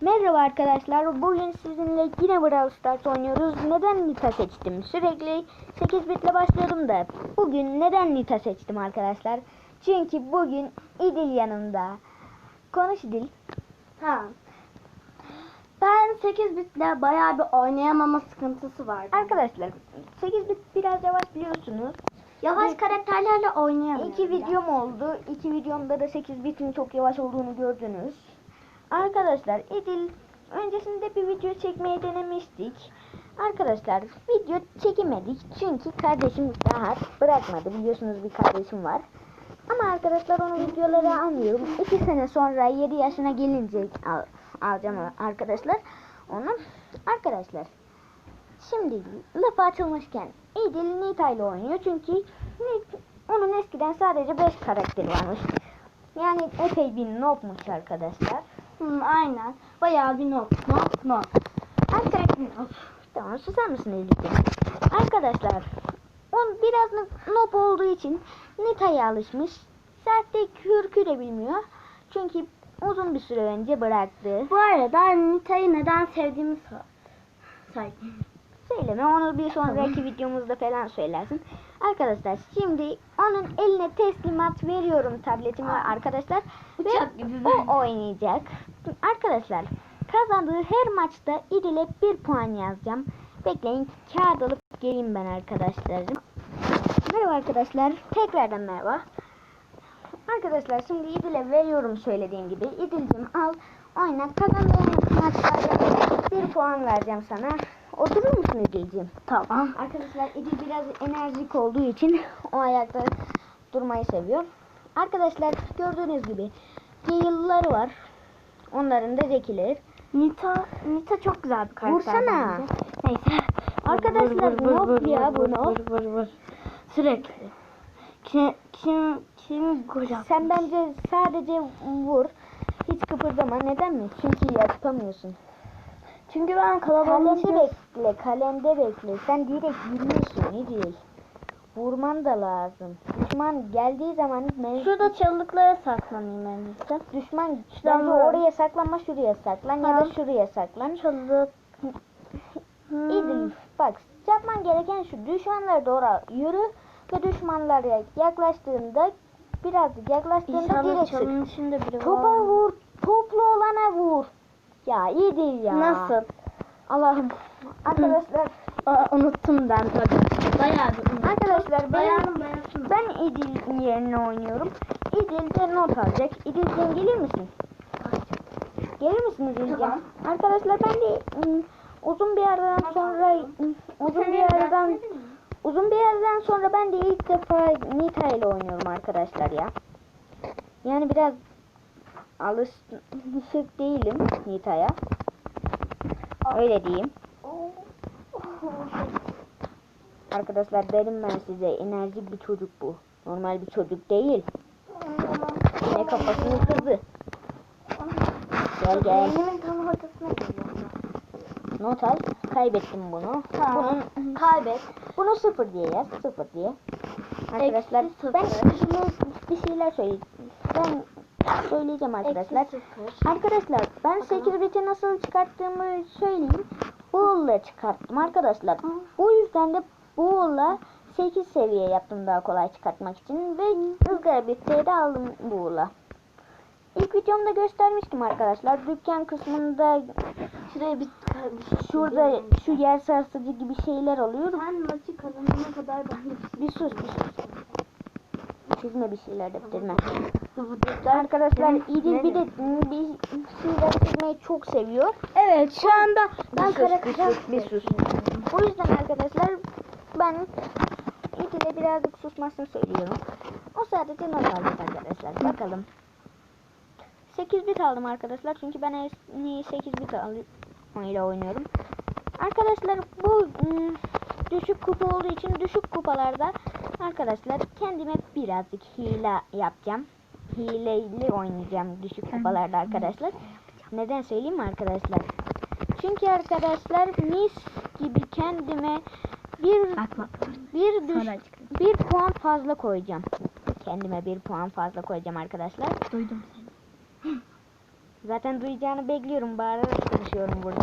Merhaba arkadaşlar. Bugün sizinle yine Brawl Stars oynuyoruz. Neden Nita seçtim? Sürekli 8 bitle başlıyordum da. Bugün neden Nita seçtim arkadaşlar? Çünkü bugün İdil yanımda. Konuş İdil. Ha. Ben 8 bitle bayağı bir oynayamama sıkıntısı vardı. Arkadaşlar 8 bit biraz yavaş biliyorsunuz. Yavaş karakterlerle oynayamıyorum. İki videom oldu. İki videomda da 8 bitin çok yavaş olduğunu gördünüz. Arkadaşlar İdil öncesinde bir video çekmeyi denemiştik. Arkadaşlar video çekemedik çünkü kardeşim daha bırakmadı. Biliyorsunuz bir kardeşim var. Ama arkadaşlar onu videoları almıyorum. İki sene sonra 7 yaşına gelince al, alacağım arkadaşlar. Onu arkadaşlar Şimdi lafı açılmışken İdil Nita ile oynuyor çünkü onun eskiden sadece 5 karakteri varmış. Yani epey bir nobmuş arkadaşlar. Hı, aynen. Bayağı bir not. Not not. Arkadaşlar tamam susar mısın Elif'ciğim? Arkadaşlar on biraz no- nob olduğu için Nita'ya alışmış. Sahte kürkü de bilmiyor. Çünkü uzun bir süre önce bıraktı. Bu arada Nita'yı neden sevdiğimi sor. Söyleme onu bir sonraki videomuzda falan söylersin. Arkadaşlar şimdi onun eline teslimat veriyorum tabletimi arkadaşlar. Ve Uçak gibi o oynayacak. Arkadaşlar kazandığı her maçta İdil'e bir puan yazacağım. Bekleyin kağıt alıp geleyim ben arkadaşlarım. Merhaba arkadaşlar. Tekrardan merhaba. Arkadaşlar şimdi İdil'e veriyorum söylediğim gibi. İdil'cim al oyna kazandığın maçlarda bir puan vereceğim sana. Oturur musun İdil'cim? Tamam. Arkadaşlar İdil biraz enerjik olduğu için o ayakta durmayı seviyor. Arkadaşlar gördüğünüz gibi yayılları var. Onların da zekileri. Nita, Nita çok güzel bir karakter. Vursana. bence. Neyse. Arkadaşlar, noob ya bu noob. Vur, vur, vur. Sürekli. Kim, kim, kim gol attı? Sen bence sadece vur. Hiç kıpırdama. Neden mi? Çünkü yapamıyorsun. Çünkü ben kalabalığın Kalemde bekle. Kalemde bekle. Sen direkt yürüyorsun. Değil. Vurman da lazım. Düşman geldiği zaman mevcut Şurada çalılıklara saklanayım en iyisi. Düşman bence vur. oraya saklanma şuraya saklan ya da Tamam. şuraya saklan. Çalılık. İdil bak yapman gereken şu düşmanlara doğru yürü ve düşmanlara yaklaştığında birazcık yaklaştığında İnşallah direkt sık. çalının içinde biri Topa var. vur. Toplu olana vur. Ya iyi değil ya. Nasıl? Allah'ım. Arkadaşlar Aa, unuttum ben tabii. Bayağı bir unuttum. arkadaşlar ben Bayağı bayağısın. ben İdil yerine oynuyorum. İdil de not alacak. İdil'cim gelir misin? Gelir misin İdil'cim? Tamam. Arkadaşlar ben de ım, uzun bir yerden sonra ım, uzun bir yerden uzun bir yerden sonra ben de ilk defa Nita ile oynuyorum arkadaşlar ya. Yani biraz alışık değilim Nita'ya. Öyle diyeyim. Arkadaşlar dedim ben size enerjik bir çocuk bu. Normal bir çocuk değil. Ne kafasını kırdı. Gel gel. Not al. Kaybettim bunu. Tamam. Bunun kaybet. Bunu sıfır diye yaz. Sıfır diye. Arkadaşlar Eksi sıfır. ben şimdi bir şeyler söyleyeyim. Ben söyleyeceğim arkadaşlar. Arkadaşlar ben 8 biti nasıl çıkarttığımı söyleyeyim. Bull'la çıkarttım arkadaşlar. Bu yüzden de Bull'la 8 seviye yaptım daha kolay çıkartmak için ve ızgara bir de aldım Bull'la. İlk videomda göstermiştim arkadaşlar. Dükkan kısmında Şuraya bir şurada şu yer sarsıcı gibi şeyler oluyor. Sen maçı kazanana kadar ben Bir sus bir sus. Çizme bir şeyler defterime. bir Arkadaşlar İdil bir de bir şeyler çizmeyi çok seviyor. Evet şu anda ben kara bir sus, bir sus. O yüzden arkadaşlar ben İdil'e birazcık susmasını söylüyorum. O sadece not alacak arkadaşlar. Bakalım. 8 bit aldım arkadaşlar. Çünkü ben en iyi 8 bit ile oynuyorum. Arkadaşlar bu ım, düşük kupa olduğu için düşük kupalarda arkadaşlar kendime birazcık hile yapacağım. Hileyle oynayacağım düşük kupalarda arkadaşlar. Neden söyleyeyim mi arkadaşlar? Çünkü arkadaşlar mis gibi kendime bir Bakma. bir düş, bir puan fazla koyacağım. Kendime bir puan fazla koyacağım arkadaşlar. Duydum seni. Zaten duyacağını bekliyorum. Bağırarak konuşuyorum burada.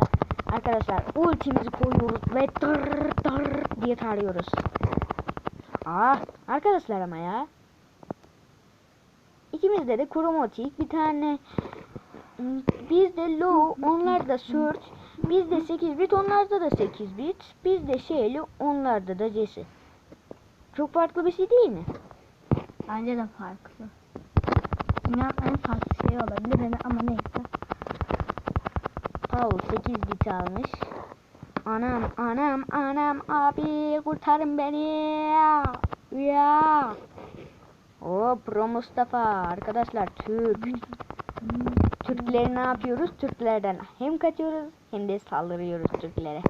Arkadaşlar ultimizi koyuyoruz ve dır dır diye tarıyoruz. Ah arkadaşlar ama ya. İkimizde de kromatik bir tane bizde low onlarda search bizde 8 bit onlarda da 8 bit bizde şeyli onlarda da Jesse. Çok farklı bir şey değil mi? Bence de farklı. Dünyanın en farklı şey olabilir yani ama neyse. Paul 8 bit almış. Anam anam anam abi kurtarın beni. Ya. O Pro Mustafa arkadaşlar Türk. Türkleri ne yapıyoruz? Türklerden hem kaçıyoruz hem de saldırıyoruz Türklere.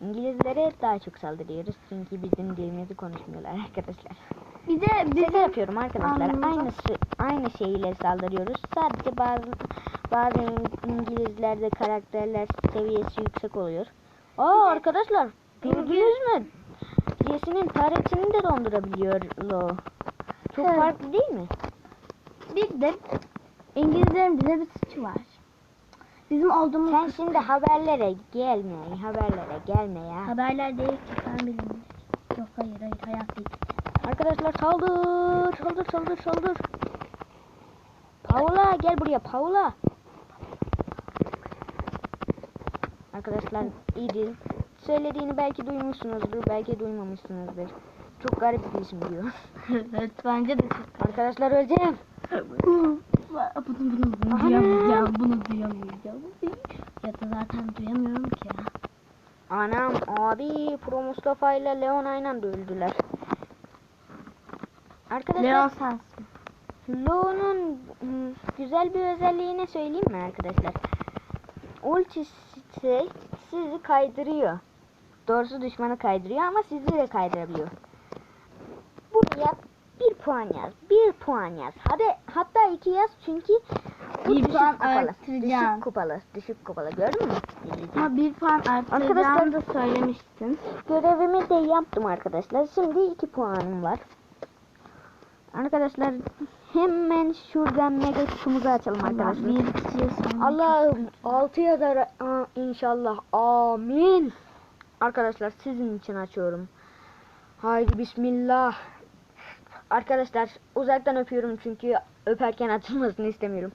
İngilizlere daha çok saldırıyoruz çünkü bizim dilimizi konuşmuyorlar arkadaşlar. Bir de Şaka bizim yapıyorum arkadaşlar. Anladım. Aynısı aynı şeyle saldırıyoruz. Sadece bazı bazı İng- İngilizlerde karakterler seviyesi yüksek oluyor. Aa arkadaşlar gördünüz mü? Jesse'nin taretini de dondurabiliyor Lo. Çok Evet. farklı değil mi? bir de İngilizlerin bize bir suçu var. Bizim olduğumuz Sen şimdi haberlere gelme, haberlere gelme ya. haberler değil ki ben bilmiyorum. Yok hayır hayır hayat değil. Arkadaşlar saldır, saldır, saldır, saldır. Paula gel buraya Paula. Arkadaşlar İdil söylediğini belki duymuşsunuzdur, belki duymamışsınızdır. Çok garip bir isim diyor. evet bence de çok Arkadaşlar öleceğim. bunu bunu bunu duyamayacağım. Bunu duyamayacağım. Ya da zaten duyamıyorum ki ya. Anam, abi, Pro Mustafa ile Leon aynı anda öldüler. Arkadaşlar Leon sensin. Lo'nun hmm, güzel bir özelliğini söyleyeyim mi arkadaşlar? Ultisi sizi kaydırıyor. Doğrusu düşmanı kaydırıyor ama sizi de kaydırabiliyor. Buraya bir puan yaz. Bir puan yaz. Hadi hatta iki yaz çünkü bu Bir düşük puan kupalı. Düşük kupalı. Düşük kupalı. Gördün mü? Ama bir puan arttıracağını da söylemiştin. Görevimi de yaptım arkadaşlar. Şimdi iki puanım var. Arkadaşlar hemen şuradan mega kutumuzu açalım arkadaşlar. Allah'ım altı yazar Aa, inşallah. Amin. Arkadaşlar sizin için açıyorum. Haydi bismillah. Arkadaşlar uzaktan öpüyorum çünkü öperken açılmasını istemiyorum.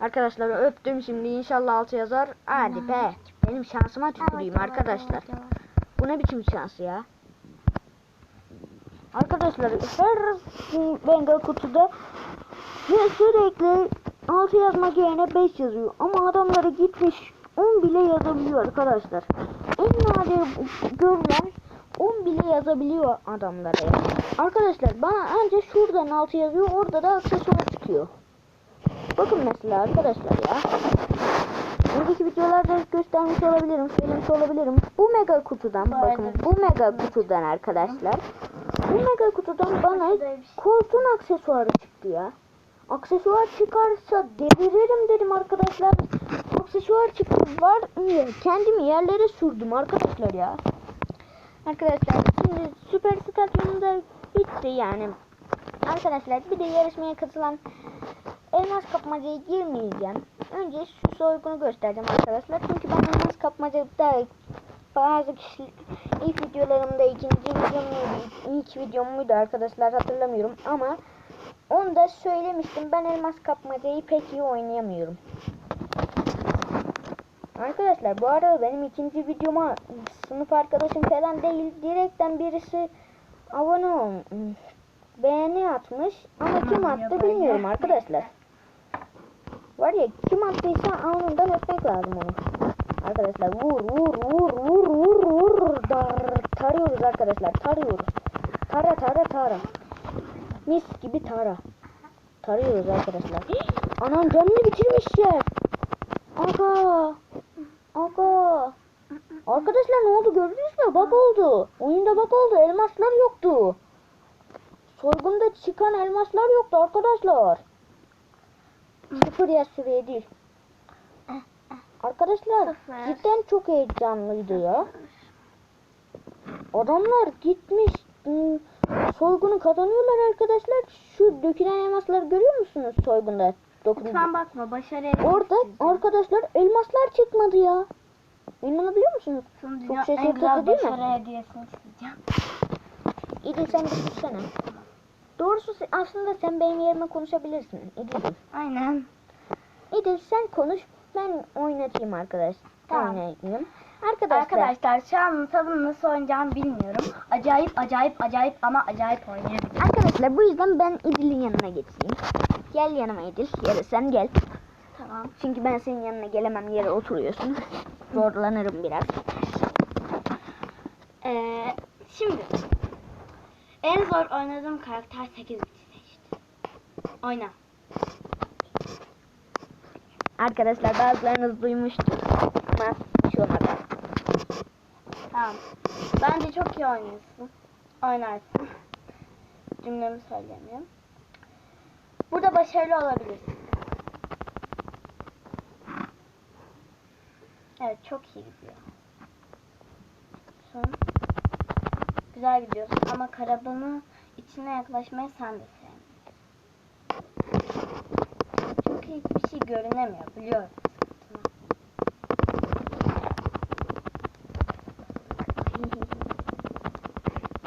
Arkadaşlar öptüm şimdi inşallah altı yazar. Hadi be. Benim şansıma tüküreyim arkadaşlar. Bu ne biçim şans ya? Arkadaşlar her Bengal kutuda sürekli 6 yazmak yerine 5 yazıyor. Ama adamları gitmiş 10 bile yazabiliyor arkadaşlar. En nadir görülen 10 bile yazabiliyor adamlara. Arkadaşlar bana ancak şuradan 6 yazıyor orada da aksesuar çıkıyor. Bakın mesela arkadaşlar ya. Önceki videolarda göstermiş olabilirim, söylemiş olabilirim. Bu mega kutudan bakın bu mega kutudan arkadaşlar. Bu mega kutudan bana koltuğun aksesuarı çıktı ya. Aksesuar çıkarsa deliririm dedim arkadaşlar. Aksesuar çıktı var? Kendimi yerlere sürdüm arkadaşlar ya. Arkadaşlar şimdi süper stadyumda bitti yani. Arkadaşlar bir de yarışmaya katılan elmas kapmacaya girmeyeceğim. Önce şu soygunu göstereceğim arkadaşlar. Çünkü ben elmas kapmacada bazı kişi ilk videolarımda ikinci videom muydu, ilk videom muydu arkadaşlar hatırlamıyorum ama onu da söylemiştim. Ben elmas kapmacayı pek iyi oynayamıyorum. Arkadaşlar bu arada benim ikinci videoma sınıf arkadaşım falan değil. Direkten birisi abone ol, beğeni atmış ama kim attı bilmiyorum arkadaşlar. Var ya kim attıysa alnından öpmek lazım onu. Arkadaşlar vur vur vur vur vur vur dar tarıyoruz arkadaşlar tarıyoruz. Tara tara tara. Mis gibi tara. Tarıyoruz arkadaşlar. Anam canını bitirmişler. Aga. Aga. Arkadaşlar ne oldu gördünüz mü? Bak oldu. Oyunda bak oldu. Elmaslar yoktu. Soygunda çıkan elmaslar yoktu arkadaşlar. Sıfır ya süreye değil. Arkadaşlar Sıfır. cidden çok heyecanlıydı ya. Adamlar gitmiş soygunu kazanıyorlar arkadaşlar. Şu dökülen elmasları görüyor musunuz soygunda? Dokun- Lütfen bakma başarıya Orada arkadaşlar elmaslar çıkmadı ya. İnanabiliyor musunuz? Sana çok şaşırtıcı değil mi? başarı hediyesini isteyeceğim. İdil sen de sussana. Doğrusu aslında sen benim yerime konuşabilirsin İdil'cim. Aynen. İdil sen konuş ben oynatayım arkadaş. Tamam. Oynayayım. Arkadaşlar, Arkadaşlar şu an tabii nasıl oynayacağımı bilmiyorum. Acayip acayip acayip ama acayip oynayabilirim. arkadaşlar bu yüzden ben İdil'in yanına geçeyim. Gel yanıma İdil. Ya da sen gel. Tamam. Çünkü ben senin yanına gelemem yere oturuyorsun. Zorlanırım biraz. Ee, şimdi en zor oynadığım karakter 8 bit seçti. Oyna. Arkadaşlar bazılarınız duymuştur. Ama şu olmadı. Tamam. Bence çok iyi oynuyorsun. Oynarsın. Cümlemi söyleyemiyorum. Burada başarılı olabilirsin. Evet çok iyi gidiyor. An güzel gidiyorsun ama karabanın içine yaklaşmayı sen de sevmiyorsun. Çünkü hiçbir şey görünemiyor biliyorum.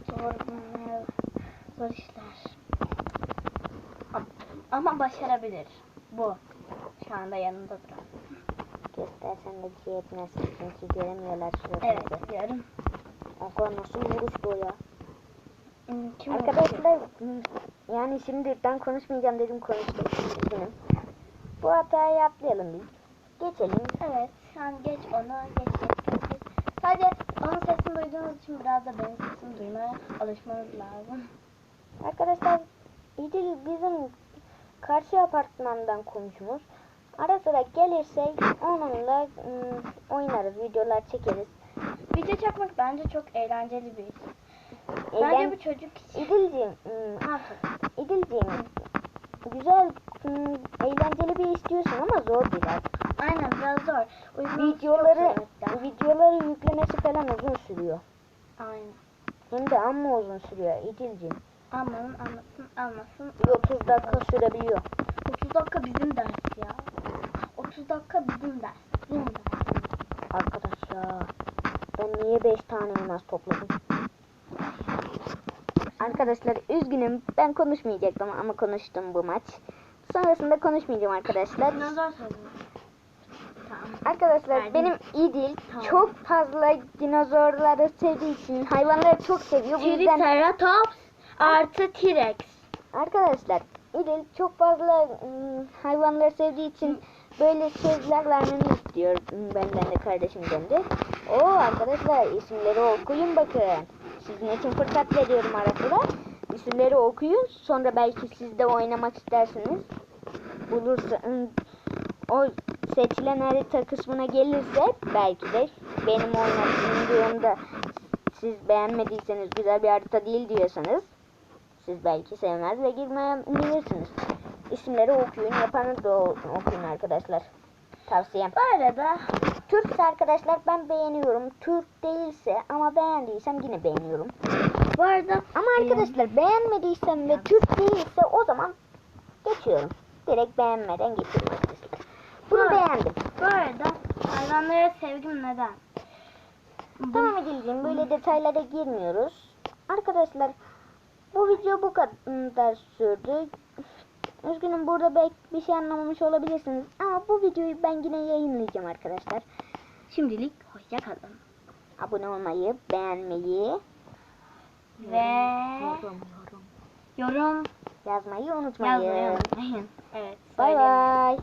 Zor bunlar. Zor işler. Am- Ama başarabilir. Bu. Şu anda yanında duran. Göstersen de bir şey etmezsin. Çünkü göremiyorlar suratınızı. Evet biliyorum. Aga nasıl vuruştu o ya? Hmm, Kim Arkadaşlar hmm, yani şimdi ben konuşmayacağım dedim konuştum. Bu hatayı yapmayalım biz. Geçelim. Evet. An geç onu. Geç geç geç. Sadece onun sesini duyduğunuz için biraz da benim sesimi duymaya alışmanız lazım. Arkadaşlar İdil bizim karşı apartmandan komşumuz. Ara sıra gelirse onunla hmm, oynarız, videolar çekeriz. Video çekmek bence çok eğlenceli bir iş. Bence bu çocuk için. İdilciğim, hmm? İdilciğim güzel, hmm, eğlenceli bir iş diyorsun ama zor biraz. Aynen biraz zor. Uyuması Videoları, videoları yüklemesi falan uzun sürüyor. Aynen. Hem de amma uzun sürüyor İdilciğim. Amanın anlasın almasın. Bir 30 dakika sürebiliyor. 30 dakika bizim ders ya. 30 dakika bizim ders. Bizim ders. Arkadaş ya. Ben niye 5 tane elmas topladım? Arkadaşlar üzgünüm. Ben konuşmayacaktım ama konuştum bu maç. Sonrasında konuşmayacağım arkadaşlar. Arkadaşlar Verdim. benim İdil Tamam. çok fazla dinozorları sevdiği için hayvanları çok seviyor. Bu yüzden Triceratops artı T-Rex. arkadaşlar İdil çok fazla ım, hayvanları sevdiği için böyle sözler vermemi istiyor benden de kardeşimden de. O arkadaşlar isimleri okuyun bakın. Sizin için fırsat veriyorum ara sıra. İsimleri okuyun. Sonra belki siz de oynamak istersiniz. Bulursa ım, o seçilen harita kısmına gelirse belki de benim oynadığım videomda siz beğenmediyseniz güzel bir harita değil diyorsanız siz belki sevmez ve girmeyebilirsiniz. İsimleri okuyun, yapanı da okuyun arkadaşlar. Tavsiyem. Bu arada Türkse arkadaşlar ben beğeniyorum. Türk değilse ama beğendiysem yine beğeniyorum. bu arada Ama arkadaşlar beğenmediysem ve Türk değilse o zaman geçiyorum. Direkt beğenmeden geçiyorum arkadaşlar. Bunu Evet. beğendim. bu arada hayvanlara sevgim neden? Bu- Tamam Edil'ciğim böyle detaylara girmiyoruz. Arkadaşlar bu video bu kadar sürdü. Üzgünüm burada belki bir şey anlamamış olabilirsiniz. Ama bu videoyu ben yine yayınlayacağım arkadaşlar. Şimdilik hoşça kalın. Abone olmayı, beğenmeyi, Ve yorum yazmayı unutmayın. yazmayı unutmayın. Evet. Bay bay.